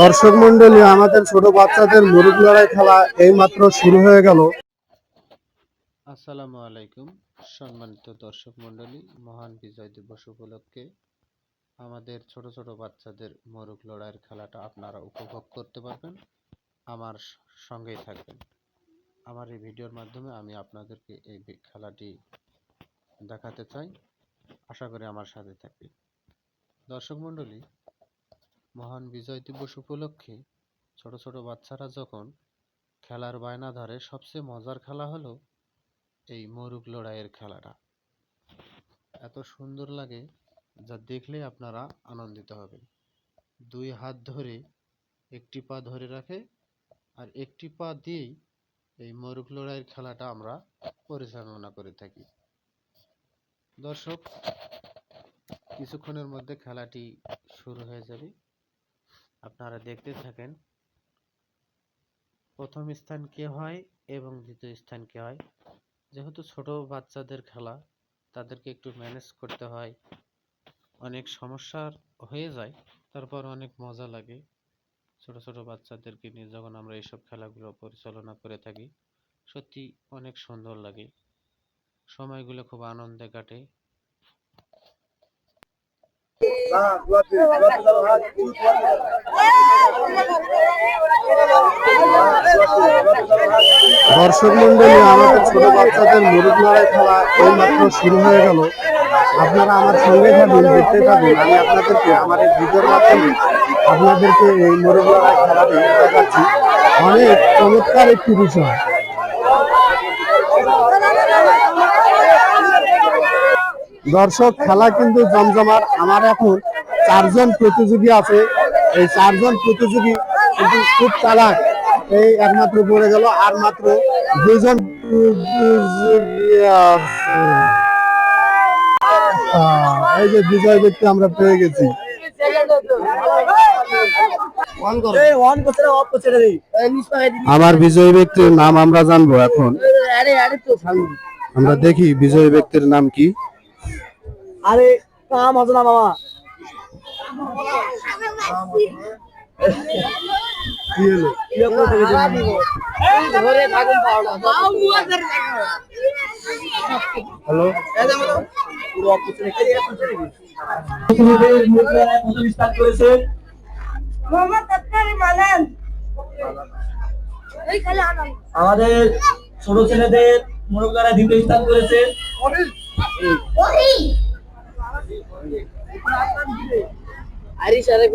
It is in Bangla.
দর্শক মন্ডলী আমাদের ছোট বাচ্চাদের মুরগ লড়াই খেলা এইমাত্র শুরু হয়ে গেল। আসসালামু আলাইকুম, সম্মানিত দর্শক মণ্ডলী, মহান বিজয় দিবস উপলক্ষে আমাদের ছোট ছোট বাচ্চাদের মোরগ লড়াইয়ের খেলাটা আপনারা উপভোগ করতে পারবেন, আমার সঙ্গেই থাকবেন। আমার এই ভিডিওর মাধ্যমে আমি আপনাদেরকে এই খেলাটি দেখাতে চাই, আশা করি আমার সাথে থাকবে দর্শক মণ্ডলী মহান বিজয় দিবস উপলক্ষে ছোট ছোট বাচ্চারা যখন খেলার বায়না ধরে, সবচেয়ে মজার খেলা হলো এই মোরগ লড়াইয়ের খেলাটা। এত সুন্দর লাগে যা দেখলে আপনারা আনন্দিত হবেন। দুই হাত ধরে একটি পা ধরে রাখে আর একটি পা দিয়েই এই মোরগ লড়াইয়ের খেলাটা আমরা পরিচালনা করে থাকি। দর্শক, কিছুক্ষণের মধ্যে খেলাটি শুরু হয়ে যাবে। আপনারা দেখতে থাকেন। প্রথম স্থান কে হয় এবং দ্বিতীয় স্থান কে হয়? যেহেতু ছোট বাচ্চাদের খেলা, তাদেরকে একটু ম্যানেজ করতে হয়। অনেক সমস্যার হয়ে যায়, তারপর অনেক মজা লাগে। ছোট ছোট বাচ্চাদেরকে নিয়ে যখন আমরা এইসব খেলাগুলো পরিচালনা করে থাকি, সত্যি অনেক সুন্দর লাগে। সময়গুলো খুব আনন্দে কাটে। দর্শক মন্ডলী আমাদের ছোট বাচ্চাদের মুরগ লড়াই খেলা এইমাত্র শুরু হয়ে গেল। আপনারা আমার সঙ্গে থাকুন, দেখতে থাকুন। আমি আপনাদেরকে, আমার এই ভিডিওর মাধ্যমে আপনাদেরকে এই মুরগ লড়াই খেলাটি দেখাচ্ছি। অনেক চমৎকার একটি বিষয়। দর্শক খেলা কিন্তু জমজমার আমার এখন চারজন প্রতিযোগী আছে। এই চারজন প্রতিযোগী কিন্তু খুব চালাক এই একমাত্র পড়ে গেল আর মাত্র দুজন এই যে বিজয় ব্যক্তি আমরা পেয়ে গেছি। আমার বিজয় ব্যক্তির নাম আমরা জানব এখন। আমরা দেখি বিজয় ব্যক্তির নাম কি। আরে কাম হতো না মামা হ্যালো? আমাদের ছোট ছেলেদের মোরগ দ্বারা দ্বিতীয় স্থান করেছে। ওই আরে সারে